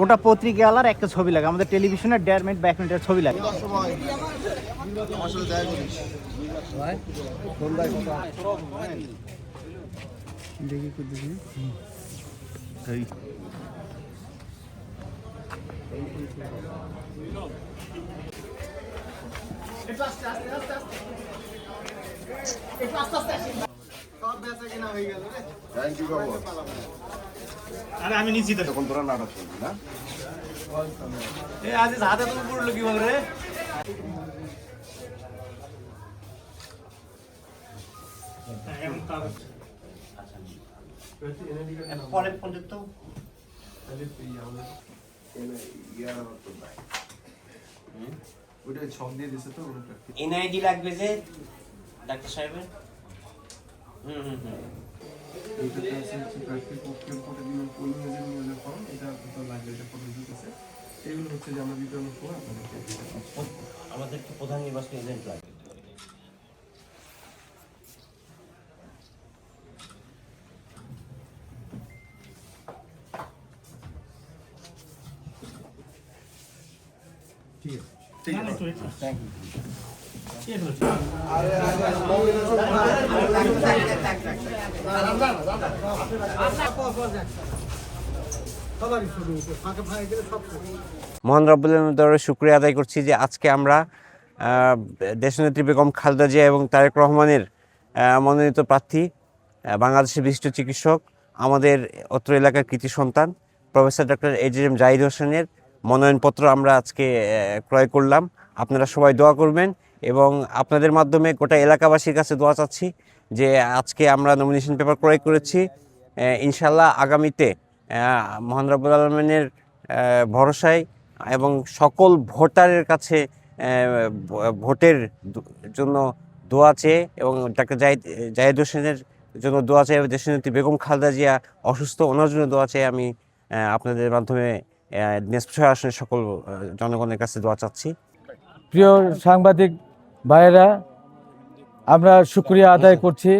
ওটা পত্রিকাওয়ালার একটা ছবি লাগে আমাদের টেলিভিশনের দেড় মিনিট বা এক মিনিটের ছবি লাগে। থ্যাংক বাবু। আরে আমি নিশ্চিত তখন তোরা নাটক করবি না? এ আজ হাতে তুমি পড়ল কি রে পরে পর্যন্ত তো নাই ওটা ছক দিয়ে দিছে তো এনআইডি লাগবে যে ডাক্তার সাহেবের হুম হুম হুম এইটাতে আছে হচ্ছে প্রার্থীর পক্ষে দিবেন পোলিং এজেন্ট নিয়োগের ফর্ম এটা লাগবে এটা ফটো দিতেছে এগুলো হচ্ছে যে আমরা আপনাদেরকে আমাদের তো প্রধান নির্বাচন এজেন্ট লাগবে মহান রব্বুল দরে শুক্রিয়া আদায় করছি যে আজকে আমরা দেশনেত্রী বেগম খালেদা জিয়া এবং তারেক রহমানের মনোনীত প্রার্থী বাংলাদেশের বিশিষ্ট চিকিৎসক, আমাদের অত্র এলাকার কৃতি সন্তান, professor doctor age M Zahid হোসেনের মনোনয়নপত্র আমরা আজকে ক্রয় করলাম। আপনারা সবাই দোয়া করবেন এবং আপনাদের মাধ্যমে গোটা এলাকাবাসীর কাছে দোয়া চাচ্ছি যে আজকে আমরা নমিনেশন পেপার ক্রয় করেছি। ইনশাল্লাহ আগামীতে মহান আলমিনের ভরসায় এবং সকল ভোটারের কাছে ভোটের জন্য দোয়া চেয়ে এবং ডাক্তার জাহিদ জাহিদ হোসেনের জন্য দোয়া চেয়ে, দেশনেত্রী বেগম খালদা জিয়া অসুস্থ, ওনার জন্য দোয়া চেয়ে আমি আপনাদের মাধ্যমে আসনের সকল জনগণের কাছে দোয়া চাচ্ছি। প্রিয় সাংবাদিক ভাইয়েরা আমরা শুক্রিয়া আদায় করছি।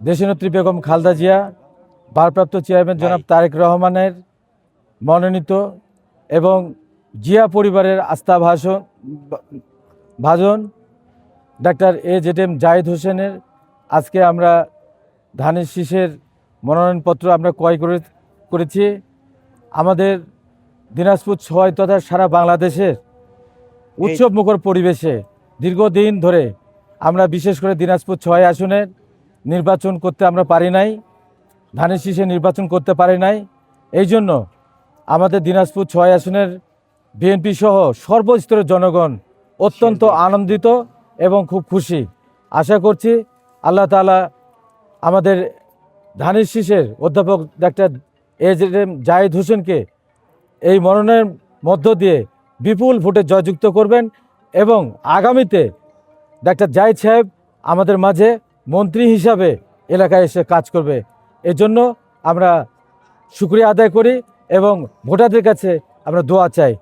দেশনেত্রী বেগম খালদা জিয়া ভারপ্রাপ্ত চেয়ারম্যান জনাব তারেক রহমানের মনোনীত এবং জিয়া পরিবারের আস্থা ভাষণ ভাজন doctor A Z M Zahid হোসেনের। আজকে আমরা ধানের শীষের মনোনয়নপত্র আমরা ক্রয় করে করেছি। আমাদের দিনাজপুর ছয় তথা সারা বাংলাদেশের উৎসব মুখর পরিবেশে দীর্ঘদিন ধরে আমরা বিশেষ করে দিনাজপুর ছয় আসনের নির্বাচন করতে আমরা পারি নাই ধানের শীষে নির্বাচন করতে পারি নাই। এই জন্য আমাদের দিনাজপুর ছয় আসনের বিএনপি সহ সর্বস্তরের জনগণ অত্যন্ত আনন্দিত এবং খুব খুশি। আশা করছি আল্লাহ তাআলা আমাদের ধানের শীষের অধ্যাপক ডাক্তার এম জাহিদ হোসেনকে এই মনোনয়নের মধ্য দিয়ে বিপুল ভোটে জয়যুক্ত করবেন এবং আগামীতে ডাক্তার জাহিদ সাহেব আমাদের মাঝে মন্ত্রী হিসাবে এলাকায় এসে কাজ করবে। এজন্য আমরা শুক্রিয়া আদায় করি এবং ভোটারদের কাছে আমরা দোয়া চাই।